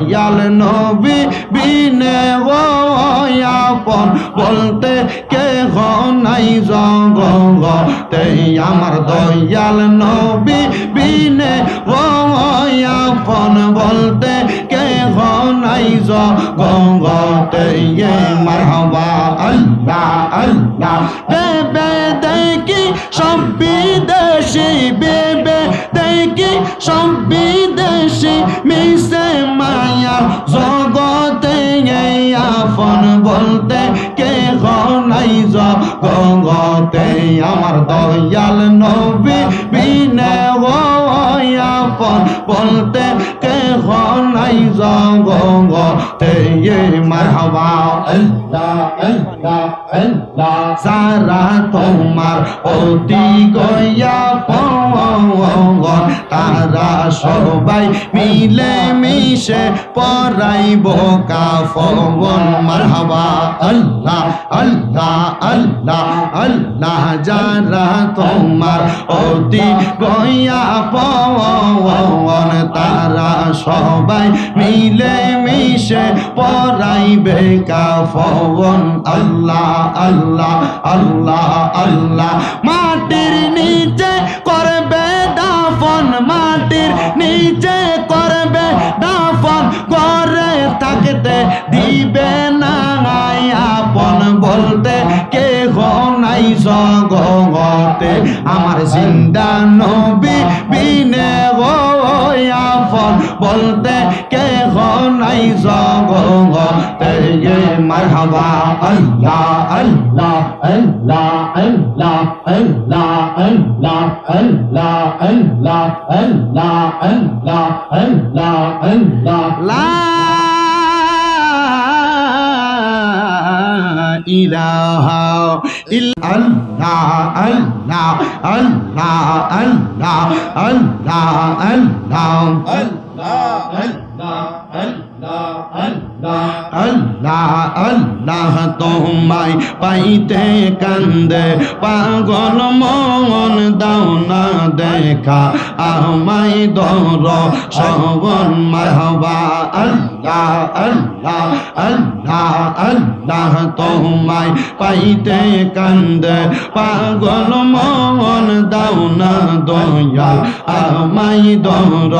দয়াল নবী বিনে আপন বলতে কে নাই জগতে। আমার দয়াল নবী বিনে আপন বলতে কে নাই জগতে। মারহাবা আল্লাহ আল্লাহ। বেবে দেখি সব বিদেশি বেবে দেখি সব বিদেশি মিশে সারা তোমার অতি গয়া পঙ্গ তারা সবাই মিলে মিশে পরাইব কাফন। মারহাবা, আল্লাহ আল্লাহ আল্লাহ আল্লাহ, যারা তোমার অতি গয়া পঙ্গন, তারা সবাই মিলে মিশে পরাইবে কাফন। আল্লাহ আল্লাহ আল্লাহ আল্লাহ। মাটির নিচে করবে দাফন, মাটির নিচে করবে দাফন। করে থাকতে দিবে না আপন বলতে কে নাই জগতে। আমার জিন্দা নবী বিনে আপন বলতে নাই মারহাবা। আল্লাহ আল্লাহ আল্লাহ আল্লাহ আল্লাহ আল্লাহ আল্লাহ আল্লাহ আল্লাহ আল্লাহ আল্লাহ লা ইলাহা ইল্লাল্লাহ আল্লাহ আল্লাহ আল্লাহ আল্লাহ আল্লাহ আল্লাহ আল্লাহ তোমায় পাইতে কান্দে, পাগল মন দাও না দেখা, আমায় দর সবন মাহবা। আল্লাহ আল্লাহ আল্লাহ আল্লাহ তোমায় পাইতে কান্দে, পাগল মন দাও না দয়া, আমায় দর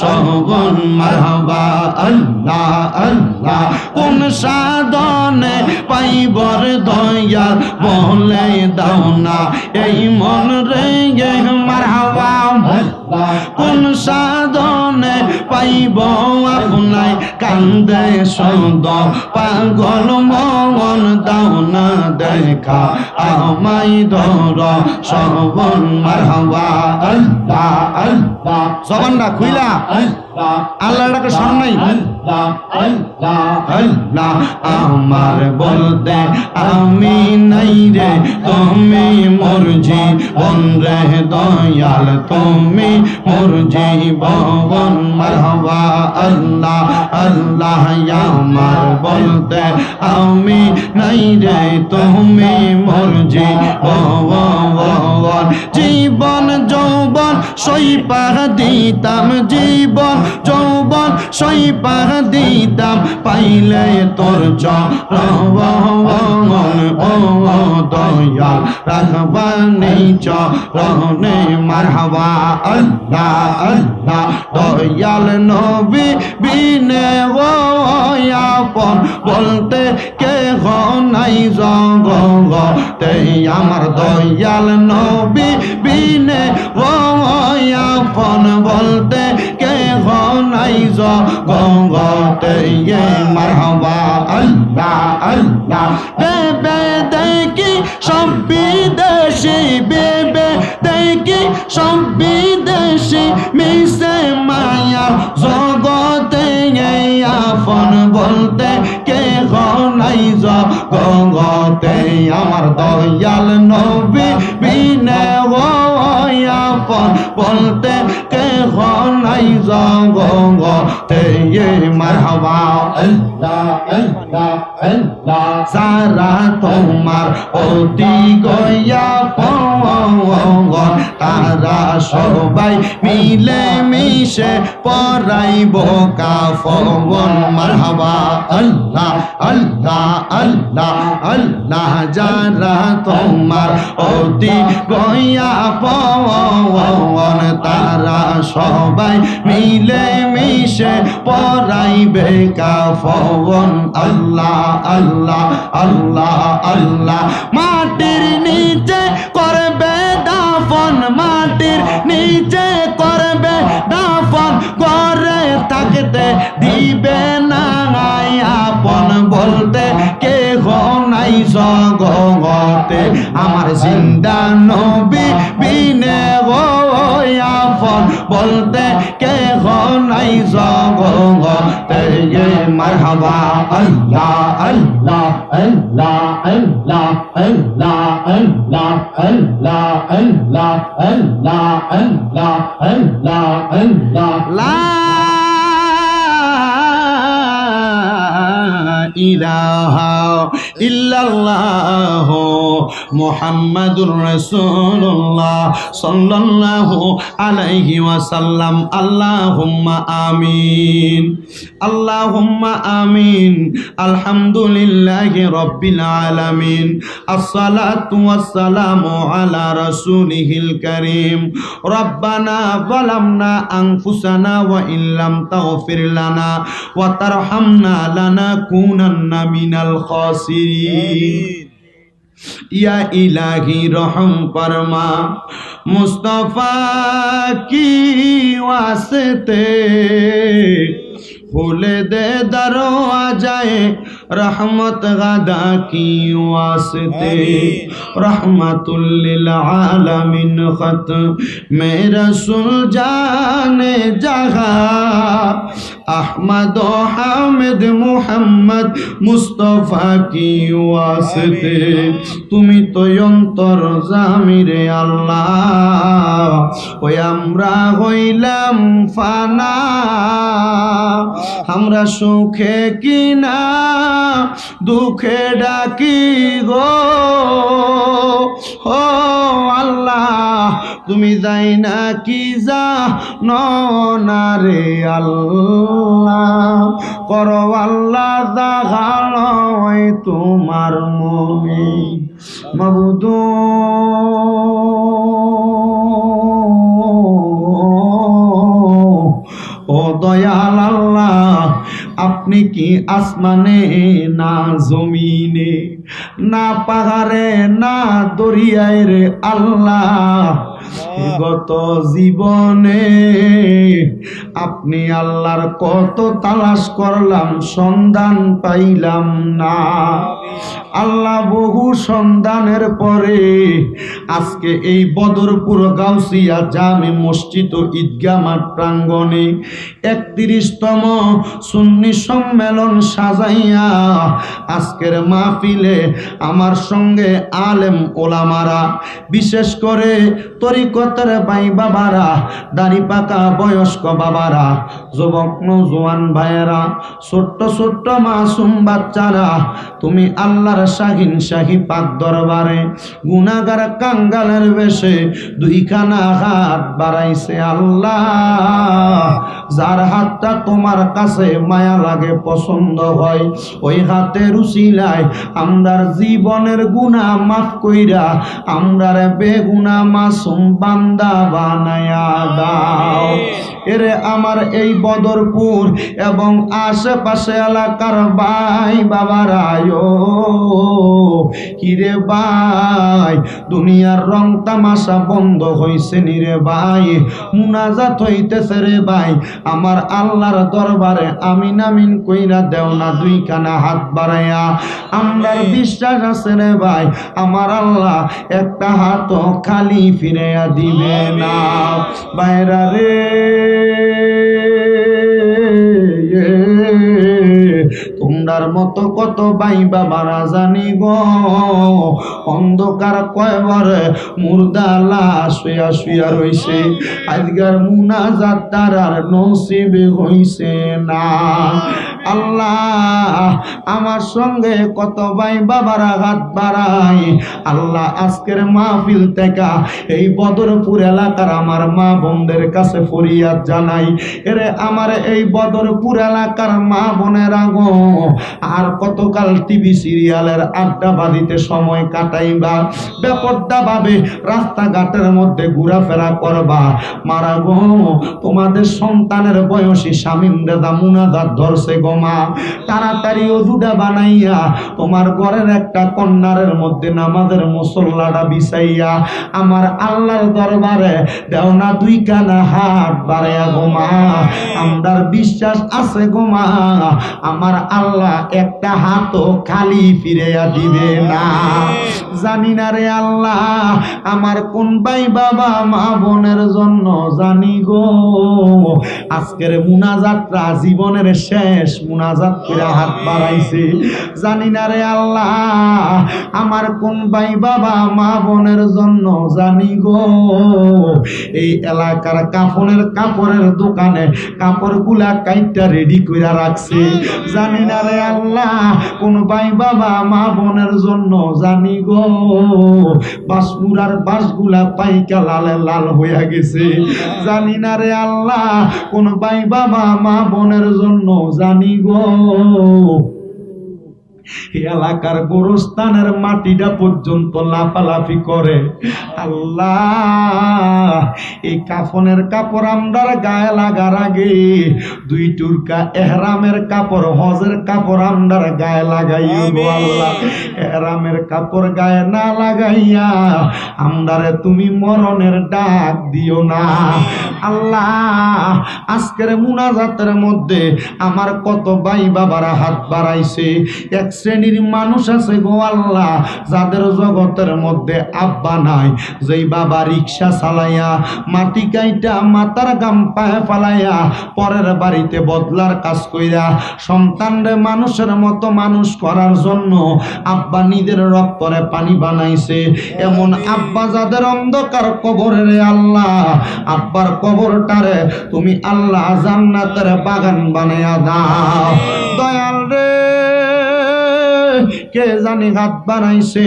সবন মাহবা। আল্লাহ আল্লাহ কোন সাধনে পাইবর দয়া বলে দাও না। এই মন রে মারহাবা কোন সাধনে পাইব আপনাই কান্দে সদ পাগল মন দাও না দেখা। আমাই ধর সবন মারহাবা। আল্লাহ আল্লাহ। সবনটা খুইলা। আমার বলতে আমি নাই রে, তুমি মোর জীবন রে, দয়াল তুমি মোর জীবন মারহাবা আল্লাহ আল্লাহ আমার বলতে আমি নাই রে, তুমি মোর জীবন জীবন যৌবন সইপাহ দিতাম, জীবন যৌবন সইপাহ দিতাম পাইলে তোর চরণ ও দয়াল রাখবানি চরণে মারহাবা। আল্লাহ আল্লাহ, দয়াল নবী বিনে ও বলতে কে নাই জগতে। আমার দয়াল নবী বিনে ও নাই জগতে মারহাবা আল্লাহ আল্লাহ বেবে দেখি সব বিদেশি বেবে দেখি সব বিদেশি মিশে মায়া জগতে আপন বলতে কে নাই জগতে আমার দয়াল নবী বিনে আপন বলতে কে নাই gong gong te ye marhaba Allah Allah Allah sara tomar oti goya pong tara shobai mile mishe porai boka phong marhaba Allah Allah Allah Allah jara tomar oti goya pong tara shobai mile মিলে মিশে পরাইবে কাফন। আল্লাহ আল্লাহ আল্লাহ আল্লাহ। মাটির নিচে করবে দাফন। মাটির নিচে করবে দাফন। করে থাকতে দিবে না আপন। বলতে কে নাই জগতে। আমার জিন্দা নবী মারহাবা আল্লাহ আল্লাহ আল্লাহ আল্লাহ আল্লাহ আল্লাহ আল্লাহ আল্লাহ আল্লাহ আল্লাহ আল্লাহ আল্লাহ লা ইলাহা ইল্লাল্লাহ মুহাম্মাদুর রাসূলুল্লাহ সাল্লাল্লাহু আলাইহি ওয়াসাল্লাম আল্লাহুম্মা আমিন আল্লাহুম্মা আমিন। আলহামদুলিল্লাহি রাব্বিল আলামিন। আসসালাতু ওয়াসসালামু আলা রাসূলিহিল কারীম। রব্বানা যালামনা আনফুসানা ওয়া ইল্লাম তাগফির লানা ওয়া তারহামনা লানাকুনান্না মিনাল খাসিরিন। ইয়া ইলাহি রহম পরমা মুস্তফা কি ওয়াসতে? फूल दे दरो आ जाए। রহমত গাদা কি ওয়াসতে রহমাতুল লিল আলামিন খত মে রসুল জানে জাহা আহমদ হামিদ মুহাম্মদ মুস্তফা কি ওয়াসতে তুমি তো অন্তর জামিরে আল্লাহ ওই আমরা হইলাম ফানা আমরা সুখে কিনা দুঃখে ডাকি গো। ও আল্লাহ, তুমি যাই না কি যা না রে আল্লাহ? করো আল্লাহ জাগালয় তোমার মমি মবুদু আপনি কি আসমানে না জমিনে না পাহাড়ে না দরিয়ায় রে আল্লাহ? গত জীবনে আপনি আল্লাহর কত তালাশ করলাম, সন্ধান পাইলাম না। আল্লাহ বহু সন্ধানের পরে আজকে এই বদরপুর গাউসিয়া জামে মসজিদ ও ঈদগাহ মাঠ প্রাঙ্গণে একত্রিশতম সুন্নি সম্মেলন সাজাইয়া আজকের মাহফিলে আমার সঙ্গে আলেম ওলামারা, বিশেষ করে তরিকতের ভাই বাবারা দাড়ি পাকা বয়স্ক বাবারা যুবক নৌজওয়ান ভাইয়েরা, ছোট্ট ছোট্ট মাসুম বাচ্চারা, তুমি আল্লাহর শাহিন শাহী পাক দরবারে গুনাগার কাঙ্গালের বেশে দুইখানা হাত বাড়াইছে আল্লাহ। যার হাতটা তোমার কাছে মায়া লাগে, পছন্দ হয়, ওই হাতের উচিলায় আমরার জীবনের গুণা মাফ কইরা আমরার বেগুনা মাসুম বান্দা বানায়া দাও। এরে আমার এই বদরপুর এবং আশেপাশে এলাকার ভাই বাবারায়। কিরে ভাই, দুনিয়ার রং তামাশা বন্ধ হইছে নিরে ভাই? মুনাজাত হইতেছে রে ভাই। আমার আল্লাহর দরবারে আমিন আমিন কইরা দেও না দুই কানা হাত বাড়াইয়া। আমরার বিশ্বাস আছে রে ভাই, আমার আল্লাহ একটা হাত খালি ফিরাইয়া দিবে না। বাইরা রে। তোমরার মতো কত বাইবা মারা জানি গো অন্ধকার কয়বার মুর্দা লাশ শুয়া শুয়া রইছে। আজকার মুনাজাত তার আর নসিবে হইছে না। আল্লাহ, আমার সঙ্গে কত ভাই বাবারা হাত বাড়াই আল্লাহ, আজকের মাহফিল থেকে এই বদরপুর এলাকার আমার মা বোনদের কাছে ফরিয়াদ জানাই। এরে আমার এই বদরপুর এলাকার মা বোনেরা গো, আর কতকাল টিভি সিরিয়ালের আড্ডা বাদিতে সময় কাটাইবা বেপর্দা ভাবে রাস্তাঘাটের মধ্যে ঘোরাফেরা করবা। মারা গো, তোমাদের সন্তানের বয়সী স্বামীন রেদা মুনাজাত ধরছে গো। মা, তাড়াতাড়ি ওজুটা বানাইয়া তোমার ঘরের একটা কন্যারের মধ্যে নামাজের মুসল্লাটা বিছাইয়া আমার আল্লাহর দরবারে দেও না দুই কানা হাত বাড়াইয়া গো মা। আমরার বিশ্বাস আছে গো মা, আমার আল্লাহ একটা হাতও খালি ফিরাইয়া দিবে না। জানি না রে আল্লাহ, আমার কোন ভাই বাবা, মা বোনের জন্য জানি গো। আজকের মুনাজাতটা জীবনের শেষ মুনাজাত করে হাত বাড়াইছে। জানি না রে আল্লাহ, আমার কোন ভাই বাবা, মা বোনের জন্য জানি গো। এই এলাকার কাপড়ের কাপড়ের দোকানে কাপড়গুলা কাইটা রেডি করে রাখছে। জানি না রে আল্লাহ, কোন ভাই বাবা, মা বোনের জন্য জানি গো। বাসমুরার বাসগুলা পাইকা লালে লাল হইয়া গেছে। জানি না রে আল্লাহ, কোন ভাই বাবা, মা বোনের জন্য জানি গো। এলাকার গোরস্থানের মাটিটা পর্যন্ত লাফালাফি করে। আল্লাহ এই কাফনের কাপড় আমরার গায়ে লাগার আগে দুই টুরকা এহরামের কাপড় হজের কাপড় আমরার গায়ে আল্লাহ। এহরামের কাপড় গায়ে না লাগাইয়া আমরারে তুমি মরণের ডাক দিও না। আল্লাহ আজকের মুনাজাতের মধ্যে আমার কত ভাই বাবারা হাত বাড়াইছে এক শ্রেণির মানুষ আছে গো আল্লাহ, যাদের জগতের মধ্যে আব্বা নাই। যেই বাবা রিক্সা চালাইয়া মাটি কাইটা মাতার গাম পায়ে ফালাইয়া পরের বাড়িতে বদলার কাজ কইরা সন্তানরে মানুষের মতো মানুষ করার জন্য আব্বা নিজের রক্তরে পানি বানাইছে। এমন আব্বা যাদের অন্ধকার কবরে রে আল্লাহ, আব্বার কবরটারে তুমি আল্লাহ জান্নাতের বাগান বানাইয়া দাও। দয়াল রে কে জানি হাত বানাইছে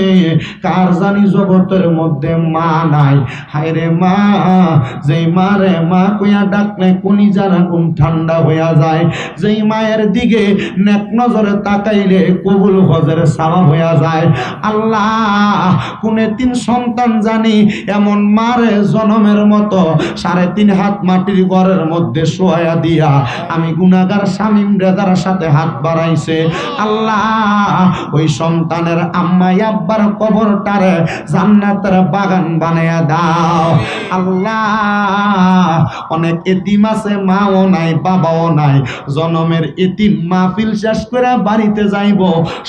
কার জানি জগতের মধ্যে মা নাই? হায় রে মা, যেই মা রে মা কইয়া ডাকলে কোনি জানা কোন ঠান্ডা হইয়া যায়। যেই মায়ের দিকে নেক নজরে তাকাইলে কবুল হজের সাবা হইয়া যায়। আল্লাহ, কোনে তিন সন্তান জানি, এমন মারে জনমের মতো সাড়ে তিন হাত মাটির ঘরের মধ্যে শোয়া দিয়া আমি গুনাগার স্বামীম রেদার সাথে হাত বাড়াইছে। আল্লাহ, ওই সন্তানের আম্মা আব্বার কবরটারে জান্নাতের বাগান বানায়া দাও। আল্লাহ, অনেক এতিম আছে, মাও নাই, বাবাও নাই। জনমের এতিম মাহফিল শেষ করে বাড়িতে যাইব,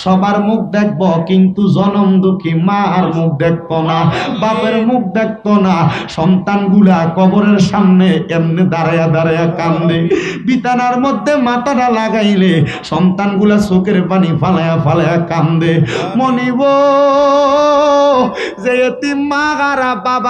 সবার মুখ দেখব, কিন্তু জনম দুঃখী মার মুখ দেখতো না, বাপের মুখ দেখতো না। সন্তানগুলা কবরের সামনে এমনি দাঁড়ায়া দাঁড়ায়া কান্দে। বিতানার মধ্যে মাথাটা লাগাইলে সন্তানগুলা চোখের পানি ফালায়া ফালায়া কান্দে। মনিব যে মা বাবা